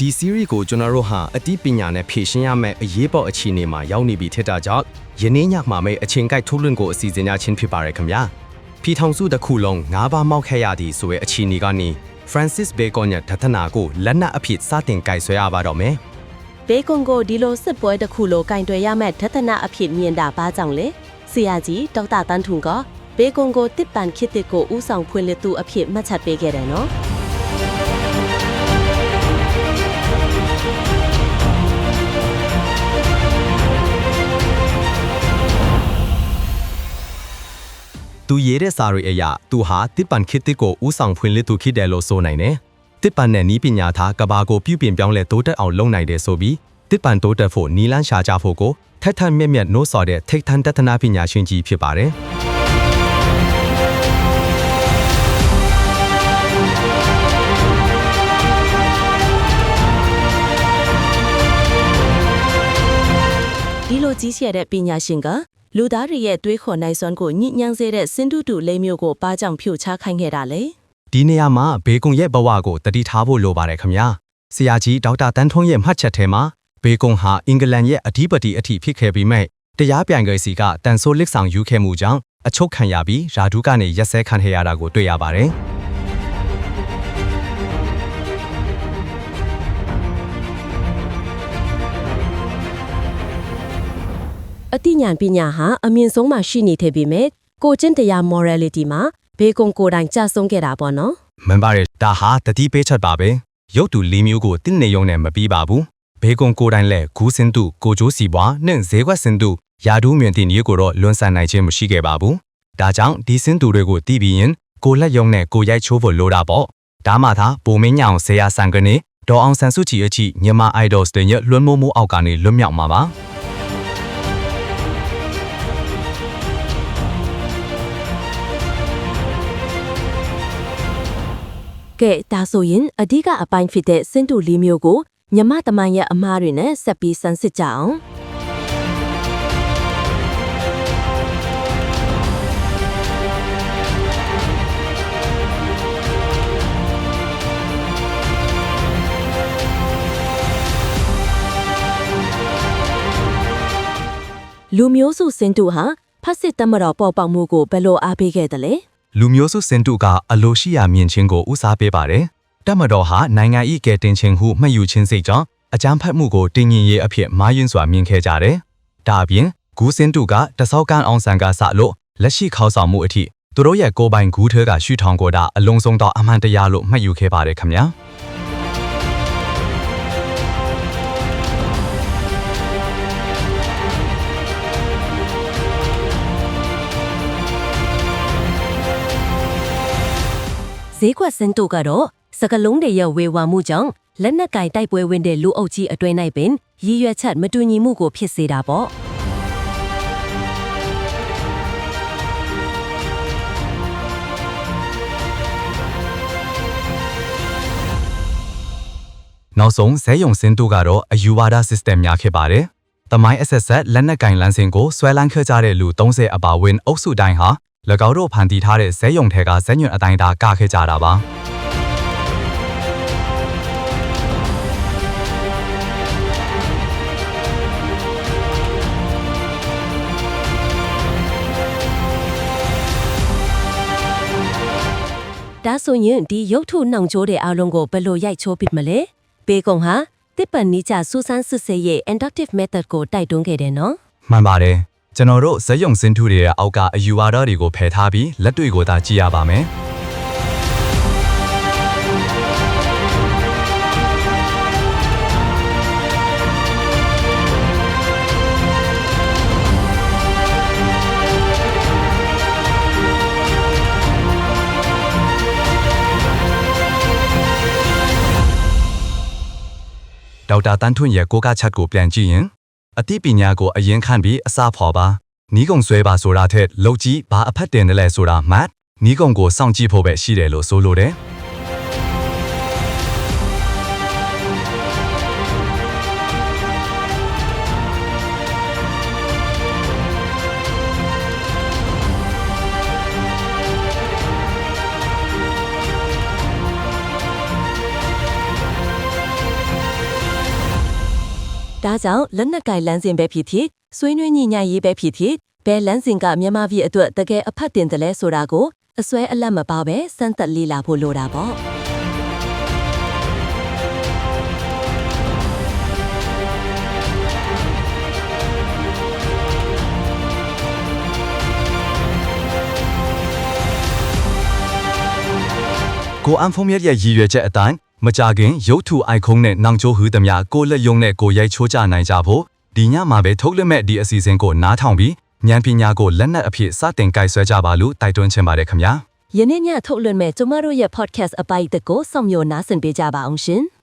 ဒီ series ကိုကျွန်တော်တို့ဟာအတိပညာနဲ့ဖြည့်ရှင်းရမယ့်အရေးပေါ်အခြေအနေမှာရောက်နေပြီထက်တာကြောင့်ယနေ့ညမှာမယ့်အချိန်ကိုက်ထုတ်လွှင့်ကိုအစီအစဉ်များချင်းဖြစ်ပါရခင်ဗျာဖီထောင်စုတစ်ခုလုံးငါးပါးမောက်ခဲ့ရသည်ဆိုတဲ့အခြေအနေကနေ Francis Bacon ရဲ့ဒသနာကိုလက်နက်အဖြစ်စတင်ကြိုက်ဆွဲရပါတော့မယ်ဘေကွန်ကိုဒီလိုစစ်ပွဲတစ်ခုလိုကင်တွယ်ရမယ့်ဒသနာအဖြစ်မြင်တာဘာကြောင့်လဲဆရာကြီးဒေါက်တာတန်းထွန်းကဘေကွန်ကိုတစ်ပန်ခစ်တစ်ကိုဥဆောင်ဖွင့်လှစ်သူအဖြစ်မှတ်ချက်ပေးခဲ့တယ်နော် သူရေးတဲ့စာရီအရာသူဟာတစ်ပန်ခစ်တစ်ကိုဥဆောင်ဖွင့်လှစ်သူဖြစ်တယ်လို့ဆိုနိုင်တယ်။တစ်ပန်နဲ့နီးပညာသားကဘာကိုပြုပြင်ပြောင်းလဲတိုးတက်အောင်လုပ်နိုင်တယ်ဆိုပြီးတစ်ပန်တိုးတက်ဖို့နီလန်းရှာကြဖို့ကိုထက်ထက်မြက်မြက်နှိုးဆော်တဲ့ထိတ်ထန်တသနာပညာရှင်ကြီးဖြစ်ပါတယ်။ဒီလိုကြီးကျယ်တဲ့ပညာရှင်က လူသားတွေရဲ့တွေးခေါ်နိုင်စွမ်းကိုညှိညမ်းစေတဲ့စင်တူတူလေးမျိုးကိုပါကြောင်ဖြိုချခိုင်းခဲ့တာလေဒီနေရာမှာဘေကွန်ရဲ့ဘဝကိုတတိထားဖို့လိုပါတယ်ခင်ဗျာဆရာကြီးဒေါက်တာတန်းထွန်းရဲ့မှတ်ချက်ထဲမှာဘေကွန်ဟာအင်္ဂလန်ရဲ့အဓိပတိအထိဖြစ်ခဲ့ပြီးမဲ့တရားပြိုင်ခွေစီကတန်ဆိုးလစ်ဆောင်ယူခဲ့မှုကြောင့်အချုပ်ခံရပြီးယာဒူးကနေရက်စဲခံခဲ့ရတာကိုတွေ့ရပါတယ် အတိညာဏ်ပညာဟာအမြင့်ဆုံးမှရှိနေသေးပေမဲ့ကိုကျင့်တရား morality မှာဘေကွန်ကိုယ်တိုင်ကြဆုံးခဲ့တာပေါ့နော်မှန်ပါတယ်ဒါဟာတတိပေးချက်ပါပဲရုပ်တူလေးမျိုးကိုတင့်နေရုံနဲ့မပြီးပါဘူးဘေကွန်ကိုယ်တိုင်လည်းဂူးစင်တုကိုကျိုးစီပွားနဲ့ဈေးကွက်စင်တုယာဒူးမြင့်တင်ကြီးကိုတော့လွန်ဆန်နိုင်ခြင်းမရှိခဲ့ပါဘူးဒါကြောင့်ဒီစင်တုတွေကိုတီးပြီးရင်ကိုလက်ယုံနဲ့ကိုရိုက်ချိုးဖို့လိုတာပေါ့ဒါမှသာပုံမင်းညောင်ဆရာဆန်ကနေဒေါ်အောင်ဆန်စုကြည်အချိမြန်မာ idols တွေရဲ့လွှမ်းမိုးမှုအောက်ကနေလွတ်မြောက်မှာပါ ကဲဒါဆိုရင်အဓိကအပိုင်းဖြစ်တဲ့စင်တူလေးမျိုးကိုမြမတမန်ရဲ့အမားတွေနဲ့ဆက်ပြီးစမ်းစစ်ကြအောင်လူမျိုးစုစင်တူဟာဖတ်စစ်တမတော်ပေါ်ပေါက်မှုကိုဘယ်လိုအားပေးခဲ့တယ်လဲ လူမျိုးစုစင်တုကအလိုရှိရာမြင်ချင်းကိုဦးစားပေးပါတယ်။တက်မတော်ဟာနိုင်ငံ၏ကဲတင်ချင်းဟုမှတ်ယူခြင်းစိတ်ကြောင့်အကြမ်းဖက်မှုကိုတင်ရင်ရေးအဖြစ်မာယွန်းစွာမြင်ခဲ့ကြတယ်။ဒါအပြင်ဂူးစင်တုကတဆောက်ကန်အောင်ဆန်ကစလို့လက်ရှိခေါဆောင်မှုအထိသူတို့ရဲ့ကိုယ်ပိုင်ဂူးထဲကရှုထောင်ကိုတာအလုံးစုံသောအမှန်တရားလို့မှတ်ယူခဲ့ပါတယ်ခင်ဗျာ။ ဈေးကွက်စင်တိုကတော့စကလုံးတွေရဲ့ဝေဝါမှုကြောင့်လက်နက်ကင်တိုက်ပွဲဝင်တဲ့လူအုပ်ကြီးအတွင်း၌ပင်ရည်ရွယ်ချက်မတူညီမှုကိုဖြစ်စေတာပေါ့နောက်ဆုံးဇဲယုံစင်တုကတော့အယူဝါဒ system များဖြစ်ပါတယ်။တမိုင်းအဆက်ဆက်လက်နက်ကင်လန်းစင်ကိုဆွဲလန်းခဲ့ကြတဲ့လူ30အပါအဝင်အုပ်စုတိုင်းဟာ၎ င်းတို့ဖန်တီးထားတဲ့ဇဲယုံထဲကဇက်ညွန့်အတိုင်းဒါကခဲ့ကြတာပါ။ဒါဆိုရင်ဒီရုပ်ထုနှောင်ချိုးတဲ့အလုံးကိုဘယ်လိုရိုက်ချိုးပစ်မလဲဘေကုံဟာတစ်ပန်နီးချစူးစမ်းစစ်ဆေးရဲ့ inductive method ကိုတိုက်တွန်းခဲ့တယ်နော်မှန်ပါတယ် ကျွန်တော်တို့ဇက်ယုံစင်ထုတွေရဲ့အောက်ကအယူဝါဒတွေကိုဖယ်ထားပြီးလက်တွေကိုသာကြည့်ရပါမယ်ဒေါက်တာတန်းထွန်းရဲ့ကိုကချက်ကိုပြန်ကြည့်ရင် အသိပညာကိုအရင်ခံပြီးအစာဖော်ပါနီးကုံဆွဲပါဆိုတာထက်လောက်ကြီးဘာအဖက်တင်တယ်လဲဆိုတာမှတ်နီးကုံကိုစောင့်ကြည့်ဖို့ပဲရှိတယ်လို့ဆိုလိုတယ် ဒါကြောင့်လက်နက်ကင်လမ်းစဉ်ပဲဖြစ်ဖြစ်ဆွေးနွေးညှိနှိုင်းရေးပဲဖြစ်ဖြစ်ဘယ်လမ်းစဉ်ကမြန်မာပြည်အတွက်တကယ်အဖတ်တင်တယ်လဲဆိုတာကိုအစွဲအလတ်မပါပဲစမ်းသပ်လေ့လာဖို့လိုတာပေါ့ကိုအန်ဖုံးမြတ်ရဲ့ရည်ရွယ်ချက်အတိုင်း မကြခင်ရုပ်ထုအိုင်ခုံးနဲ့နောင်ချိုးဟူသည်များကိုလက်ယုံနဲ့ကိုရိုက်ချိုးကြနိုင်ကြဖို့ဒီညမှာပဲထုတ်လွှင့်မဲ့ဒီအစီအစဉ်ကိုနားထောင်ပြီးဉာဏ်ပညာကိုလက်နက်အဖြစ်စတင်ကြိုက်ဆွဲကြပါလို့တိုက်တွန်းချင်ပါတယ်ခင်ဗျာယနေ့ညထုတ်လွှင့်မဲ့ကျမတို့ရဲ့ podcast အပိုက်တစ်ကိုစောင့်မျှော်နားဆင်ပေးကြပါအောင်ရှင်။